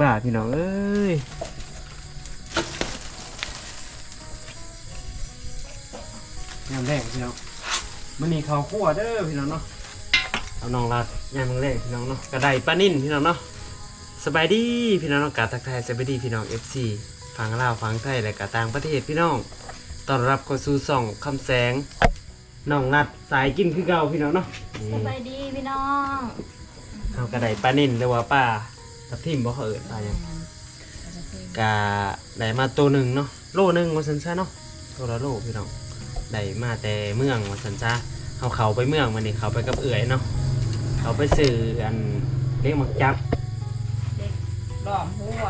ป่าพี่น้องเอ้ยยามแรกพี่น้องมันนี่ข้าวคั่วเด้อพี่น้องเนาะเอาน้องรัดยามแรกพี่น้องเนาะกระไดปลานิ่นพี่น้องเนาะสบายดีพี่น้องเนาะกาทักทายสบายดีพี่น้อง FC ฟังลาวฟังไทยและกาต่างประเทศพี่น้องต้อนรับเข้าสู่ส่องคำแสงน้องรัดสายกินคือเก่าพี่น้องเนาะนี่สบายดีพี่น้องเอากระไดปลานิ่นหรือว่าปลา ทับทิมบ่เขาเอิ้นปลาหยังกาได้มาตัวหนึ่งเนาะโลหนึ่งวันสันซะเนาะตัวละโลพี่น้องได้มาแต่เมืองวันสันซะเขาเขาไปเมืองมันนี่เขาไปกับเอื่อยเนาะเขาไปซื้ออันเล็กมักจับเด็กหล่อมหัว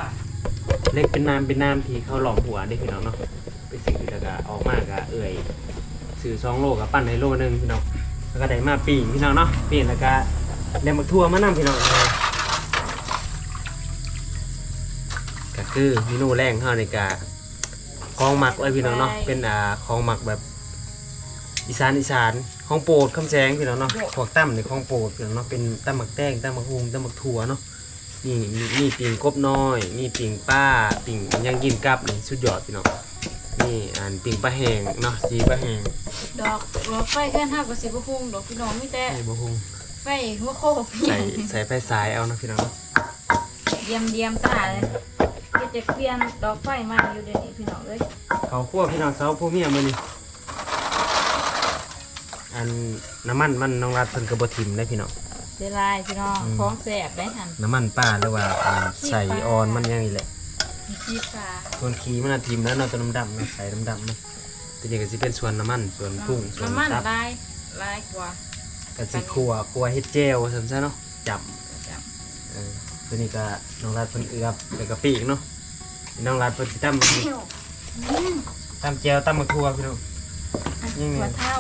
เล็กเป็นน้ำเป็นน้ำที่เขาหลอมหัวเด็กพี่น้องเนาะไปซื้อแล้วก็ออกมากะเอื่อยซื้อสองโลกับปั้นในโลหนึ่งพี่น้องแล้วก็ได้มาปีงพี่น้องเนาะปีงแล้วก็เล็กมักทั่วมานั่พี่น้อง คือเมนูแรกเขาในกาของหมักเลยพี่น้องเนาะเป็นอ่าของหมักแบบอีสานอีสานของโปรดคำแสงพี่น้องเนาะพวกตั้มนี่ของโปรดพี่น้องเนาะเป็นตั้มหมักแต้งตั้มหมักฮุงตั้มหมักถั่วเนาะนี่มีมีปิ่งกบน้อย มีปิ่งป้าปิ่งย่างกินกับนี่สุดยอดพี่น้องนี่อ่านปิ่งปลาแห้งเนาะจีปลาแห้งดอกดอกไฟแค่ห้ากับสิบพุ่งดอกพี่น้องไม่แต่นี่บะฮุงไฟหัวโคกใส่ใส่ไฟสายเอานะพี่น้องเนาะเยี่ยมเยี่ยมตาเลย ก็จะเปลี่ยนดอกไฟมาอยู่เดี๋ยวนี้พี่น้องเลยเขาคั่วพี่น้องเสาผู้เมียมานี่อันน้ำมันมันน้องรัดเพิ่นกระบทิมได้พี่น้อง เสียลายพี่น้องอืม ของแสบได้ทันน้ำมันป้าหรือว่าอ่าใส่ออนมันยังนี่แหละขี้ปลาส่วนขีมันน่ะทิมแล้วเนาะตัวน้ำดำเนาะใส่น้ำดำเนาะตัวนี้ก็สิเป็นส่วนน้ำมันส่วนกุ้งส่วนน้ำมันตับลายลายกว่าก็สิคั่วคั่วเฮ็ดเจลซั่นซะเนาะจับจ้ะเออตัวนี้ก็น้องรัดเพิ่นเอือบแล้วก็ปีกเนาะ น้องรัดเพิ่นสิตำอืมตำแจวตำมะทั่วพี่น้องยังไง หัวเท่า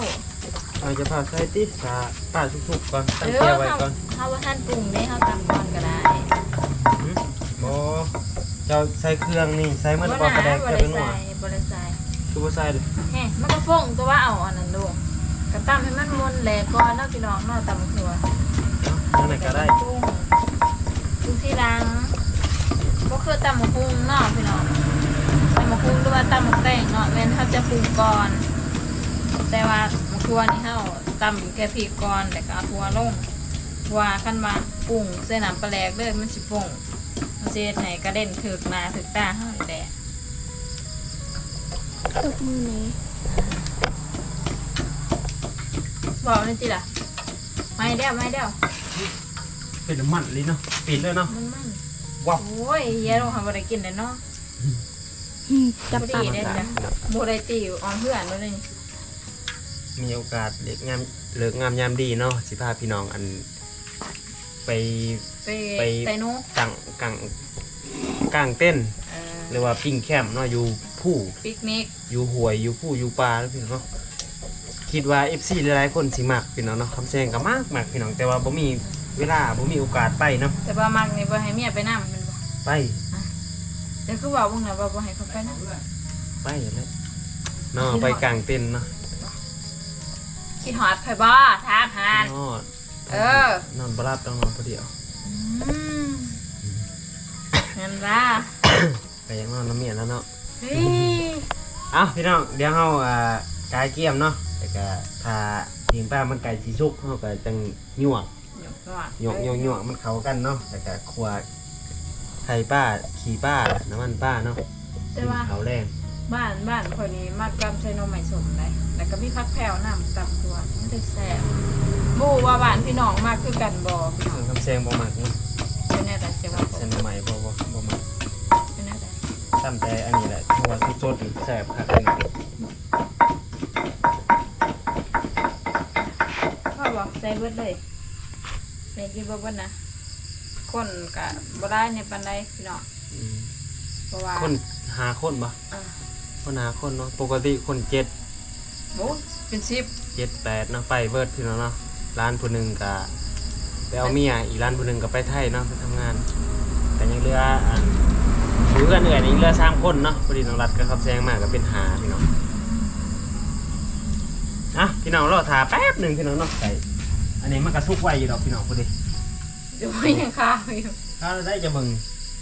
เราจะพาใส่ติสาป้าทุกๆก่อนเอตำแจอวไว้เขาก่อนเขาว่าท่านปรุงได้เขาตำก่อนก็ได้หืมบ่เจ้าใส่เครื่องนี่ใส่หมันบ่บ่กระแดกบจะริเป็นหัวใส่บริใส่คือบ่ใส่เลยแฮะมันก็ฟงตัวว่าเอาอันนั้นดูกระตั้มให้มันมนแหลกก่อนเนาะพี่น้องเนาะตำถั่วเนาะนั่นนะก็ได้ปรุงปรุงทีหลัง ก็คือตำหมูพุงเนาะพี่น้องตำหมูพุงหรือว่าตำหมูแตงเนาะเว้นเขาจะปรุงก่อน แต่ว่าหมูทั่วนี่เขาตำแค่พริกก่อนแล้วก็เอาทั่วลงทั่วขั้นมาปรุงใส่น้ำปลาแหลกเลยมันสิปรุงมันสิเฮ็ดให้กระเด็นถึกหน้าถึกตาเฮานี่แหละตกมือไหนบอกนี่จิล่ะไม่เด้วไม่เด้วเป็นน้ำมันเลยเนาะปิดเลยเนาะมันมัน ว้าวโอ้ยเยอะลงทำอะไรกินเลยเนาะจับบ่ปาดีกเด้จ้ะโบได้ติวออมเพื่อนเลยนี่มีโอกาสเลิกงามเลิกงามยามดีเนาะสิพาพี่น้องอัน ไปไปไปไตโน่ตั้งกลางกลางเต้นท์เออหรือว่าปิ้งแคมป์เนาะอยู่ผู้ปิกนิกอยู่หวยอยู่ผู้อยู่ปลาแล้วพี่น้องเนาะคิดว่า FC หลายๆคนสิมักพี่น้องเนาะคำแซงก็มากมากพี่น้องแต่ว่าบ่มี เวลาบ่มีโอกาสไปเนาะแต่ว่ามักนี่บ่ให้เมียไปนำมันบ่ไปแต่คือว่าบ่งน่ะว่าบ่ให้เขาไปนำไปแล้วเนาะไปกลางเต้นท์เนาะคิดฮอดไผบ่ถามหานอนเออนอนบ่หลับต้องนอนผู้เดียวอืมนั่นล่ะไปยังนอนน้ำเมียแล้วเนาะเฮ้ยเอ้าพี่น้องเดี๋ยวเฮาอ่ากายเกี่ยมเนาะแต่ก็ถ้ายิงป้ามันไก่สิสุกเฮาก็จังหยวก หยกหนวดหยวกหยวกหยวกมันเข้ากันเนาะแต่ก็ครัวไข่ป้าขี้ป้าน้ำมันป้าเนาะแต่ว่าเขาแรงบ้านบ้านคนนี้มักกำใช้นมใหม่สมได้แล้วก็มีพักแผ่วน้ำตับตัวมันได้แซ่บบูว่าบ้านพี่น้องมากคือกันบ่พี่น้องคำแซงบ่มักเนาะเป็นแน่แต่จะว่าบ่เส้นใหม่บ่บ่บ่มักเป็นแน่แต่ตั้งแต่อันนี้แหละเพราะว่าสดๆแซ่บคักเลยพ่อบอกใส่เบิดเลย ใส่กินบ่เบิดนะคนกะบ่ได้ในปานใดพี่น้องอืมเพราะว่าคนหาคนบ่อ่าคนหาคนเนาะปกติคนเจ็ดโอ้เป็นสิบเจ็ดแปดเนาะไปเบิดพี่น้องเนาะร้านผู้หนึ่งก็ไปเอาเมียอีกร้านผู้หนึ่งก็ไปไทยเนาะไปทำงาน แต่ยังเหลืออันอยู่กันเอื่อยนี่ยังเหลือสามคนเนาะพอดีน้องรัดก็ขับแซงมากก็เป็นหาพี่น้องอะพี่น้องรอถาแป๊บหนึ่งพี่น้องเนาะใส่ อันนี้มันกระซุกไว้อยู่ดอกพี่น้องพอดีอยู่ยังคาอยู่ถ้าได้จะเบิ่ง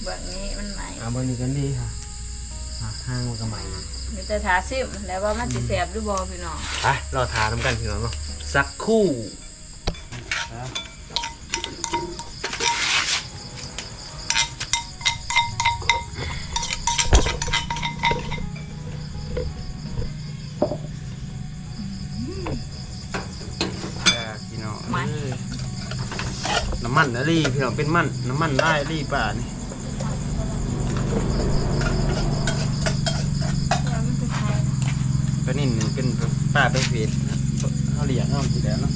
เบื้องนี้มันใหม่อ่าเบอร์นี้กันดีค่ะอ่าห้างมันก็ใหม่มีแต่ทาซิมแล้วว่ามันสิแสบหรือบ่พี่น้องไปรอทาน้ำกันพี่น้องเนาะสักครู่ น้ำมันนะลี่พี่น้องเป็นมันน้ำมันได้ลี่ป่านี่แล้วมันนะก็นี่นี่เป็นป่าเป็นเวทนะเขาเรียกเขาทีแล้วเนาะ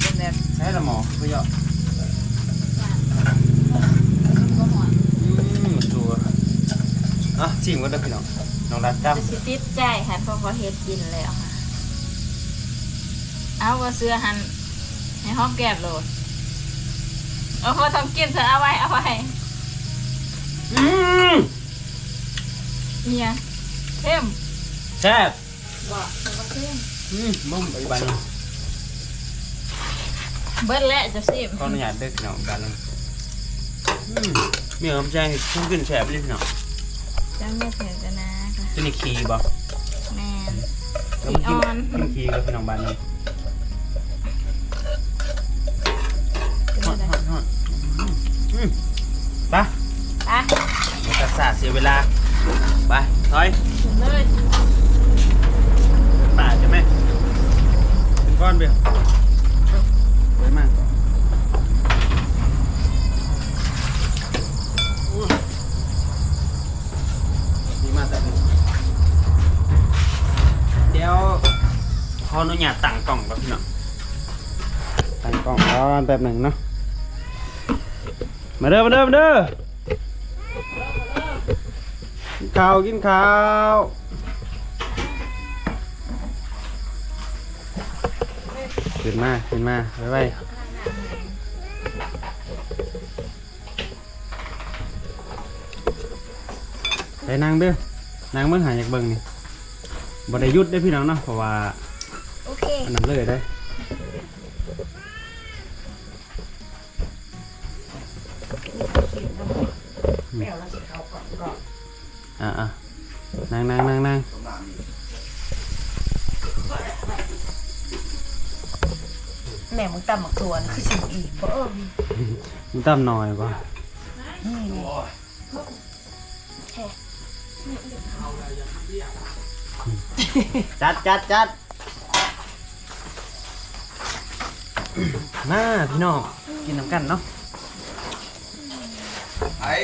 เป็นแบบใช้ละหมอเพื่อยอบ่หอนอืมตัวอะชิมก็ได้พี่น้องน้องรัดจ้จะสิติดใจค่ะเพราะเขาเฮ็ดกินแล้วค่ะเอาว่าเสื้อหันให้หอมแก้มโลด อาเขาทำกินซะเอาไว้เอาไว้ำอืมเนี่ยเข้มแซ่บบ่มันก็เข้มอืมมุ่งไปบ้านนึงเบิดแล้วจะซิมขออนุญาตเด้อพี่น้องบ้านนึงอืมมีคำแจ้งให้ชุ่มขึ้นแซ่บเลยพี่น้องจังไม่เถิดกันนะค่ะจะนี่คีบ่แมนแล้วมันกินอ่อนกินคีกับพี่น้องบ้านนึง เป็น ฮอด อะไร ฮอดฮอดอืมไป อะ ไม่ตัดสา เวลา ไปถอยถึงเลยป่าใช่ไหมเป็นก้อนเบียวสวยมากดีมากแต่เดี๋ยวขออนุญาตตั้งกล่องกับพี่น้องตั้งกล่องรอแป๊บหนึ่งเนาะมาเด้อมาเด้อมาเด้อ ข้าวกินข้าวขึ้นมาขึ้นมาไว้ไว้ไปนั่งเด้อนั่งเบิ่งหาอยากเบิ่งนี่บ่ได้หยุดได้อพี่น้องเนาะเพราะว่าโอเค อันนั้นเลยได้อ นั่งนั่งนั่งนั่งแม่มึงตำหมักถั่วนี่คือสิ่งอีกบ่เออมึงตั้มหน่อยป่ะนี่นี่จัดจัดจัดมาพี่น้องกินน้ำกันเนาะ ไอ้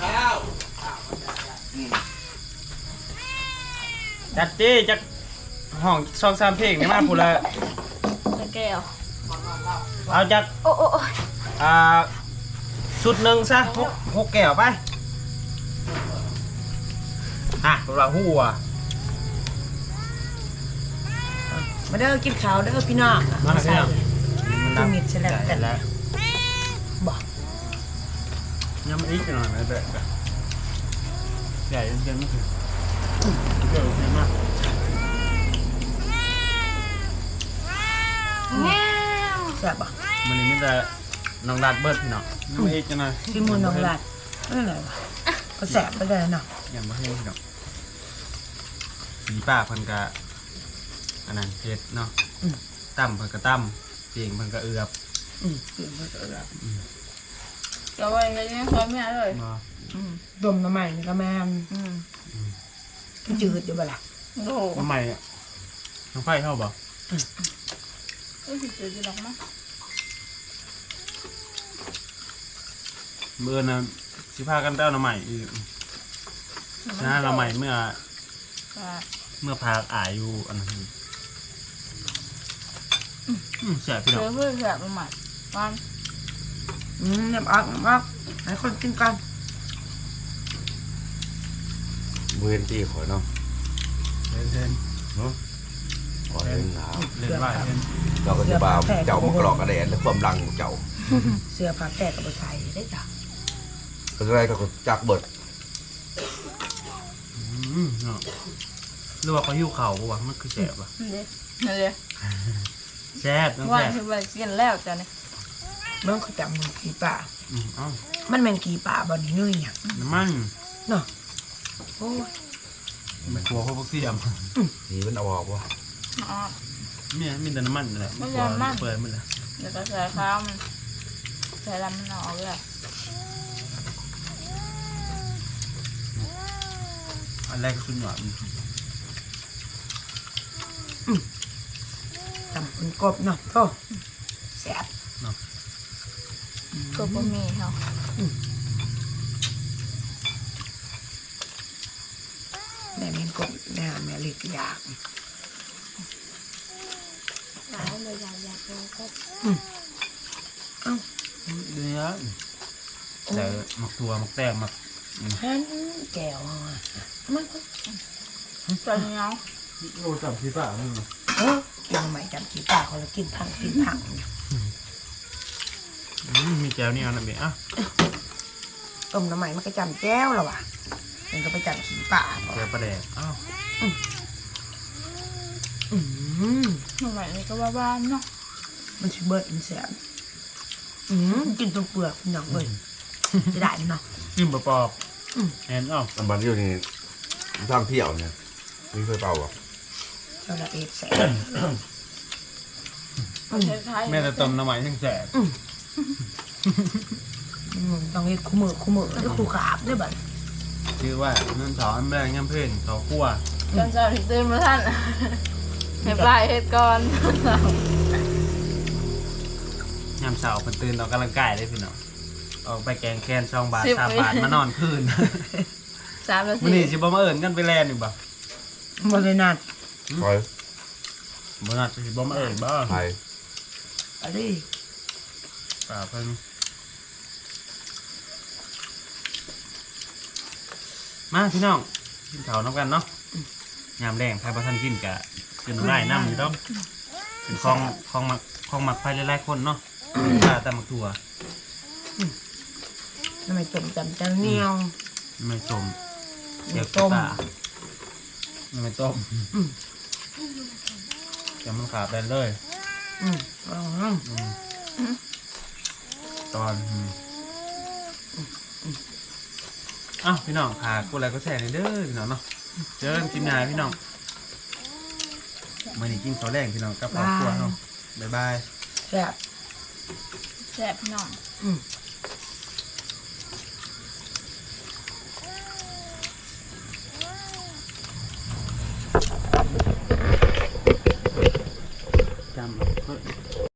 ข้าว จัดจี้จักห้องสองสามเพลงนี่มาพูดละตะแก้วเอาจากโอ้โอ้โอ้อ่าสุดหนึ่งซะหกหกแก้วไปอะพวกเราหัวมาเด้อกินข้าวเด้อพี่น้องมาหน่อยพี่น้องดูมิดใช่แล้วแต่แล้วบ่ยังไม่อีกหน่อยนะแบบแบบใหญ่เกินไม่ถึง เกินเยอะมากแง่วแซ่บบ่มันนี่มีแต่น้องรัดเบิร์ดพี่น้องยังไม่อีกจังเลยพี่มูลน้องรัดนั่นแหละวะก็แซ่บไปเลยเนาะยังไม่ให้พี่น้องผีป้าเพิ่นกะอันนั้นเพชรเนาะตั้มเพิ่นกะตั้มเปียงเพิ่นกะเอือบอืมกินไปก็ได้จะไว้กันยังพอไม่เลยมาอืมดมน้ำใหม่นี่ก็แม่นอืม จืดอยู่บ่ล่ะโอ้โหทำไมอะน้องไฟเข้าบ่เอ้ยสิเจอจีหรอกมั้งเมื่อนะสิพากันเต้าหน้ำใหม่อีกนะหน้ำใหม่เมื่อ ว่าเมื่อพาอายอยู่อันนั้นอืมเสียพี่เจน้องอเพื่อนแบบใหม่วันอืมน้ำอักน้ำอักให้คนกินกัน เวนที่ขอยเนาะเล่นเล่นขอยเล่นหนาวเล่นว่าเล่นเราก็จะบ่าวเจ้ามากรอกกระแดดและความรังของเจ้าเสื้อผ้าแตกกับบ่ใส่ได้จ้ะก็จะได้ก็จักเบิดอืมเนาะหรือว่าเขาหิ้วเข่าปะวะมันคือแสบปะนี่นี่เลยแซ่บต้องว่าแซ่บคือว่ากินแล้วจ้ะเนี่ยเมื่อเขาจับมือกีป่าอืมเอ้ามันเป็นกีป่าบอดี้นี่เนี่ยน้ำมันเนาะ โอ้ยมันกลัวเขาพวกเสียมนี่มันเอาออกวะอ๋อเนี่ยมีแต่น้ำมันนั่นแหละไม่ใช่น้ำมัน เปิดมันเลยเดี๋ยวก็ใส่ข้าวมันใส่ลำมันออกเลยอันแรกก็ขึ้นหวานจำเป็นกบเนาะโธ่แซ่บก็บะหมี่เขาแม่เป็นกบแม่แม่เล็กอยากหลายเลยอยากอยากลองก็เนื้อแต่หมักตัวหมักแป้งหมักฮันแก้วมันก็ใส่เนาโอ้จับที่ป่ามึงเออยังใหม่จำกีป่าเขาแล้วกินพังกินพังมีแก้วนี่เอาหน่อยเบอะต้มน้ำใหม่มันก็จำแก้วแล้ววะมันก็ไปจำกีป่าแก้วปลาแดกอ้าว อืมทำไมนี่ก็ว่าบ้านเนาะมันชิเบิร์ดมันแซ่บอืมกินตัวเปลือกหนังเลยจะได้เนาะจิ้มปลาปอกอืม แอนอ้าวอันบันอยู่นี่ทางเที่ยวเนี่ยมีเคยเป่าอะเราละเอ็ดแซ่บคล้ายๆแม่แต่ต้มน้ำมันยังแสบอืมต้องเอ็ดคู่มือคู่มือแล้วคู่ขาบด้วยบัดชื่อว่านั่นสอนแรงย่ำเพ่นเขาคั่วจนเจ้าถึงตื่นมาท่าน ให้ปลายเฮ็ดก่อนยามเสาร์เป็นตื่นออกกำลังกายได้พี่น้องออกไปแกงแคนช่องบาทสามบาทมานอนคืนสามนามื่อทีนี้สิบ่มาเอิญกันไปแลนอยู่บ่บรินัดคอยบ่น่าจะสิบ่มาเอิญบ่ไทยอะไรเปล่าเพิ่นมาพี่น้องกินข้าวน้ำกันเนาะยามแรงใครบ่ทันกินกะ กินได้น้ำอยู่ดอกเป็นของของมักของมักไปหลายๆคนเนาะถ้าแต่มักถั่วทำไมจมจำจังเหนียวไม่ต้มเดี๋ยวต้มตาไม่ต้มอืมเดี๋ยวมันขาดไปเลยอืมเอาเนาะอืมตอนอืมอ้าวพี่น้องขากูอะไรก็แชร์ในเด้อพี่น้องเนาะเจอกันกินยาพี่น้อง มื่อนี้กินข้าวแรงพี่น้องกับครอบครัวเนาะบ๊ายบาย แซ่บ แซ่บพี่น้อง อืม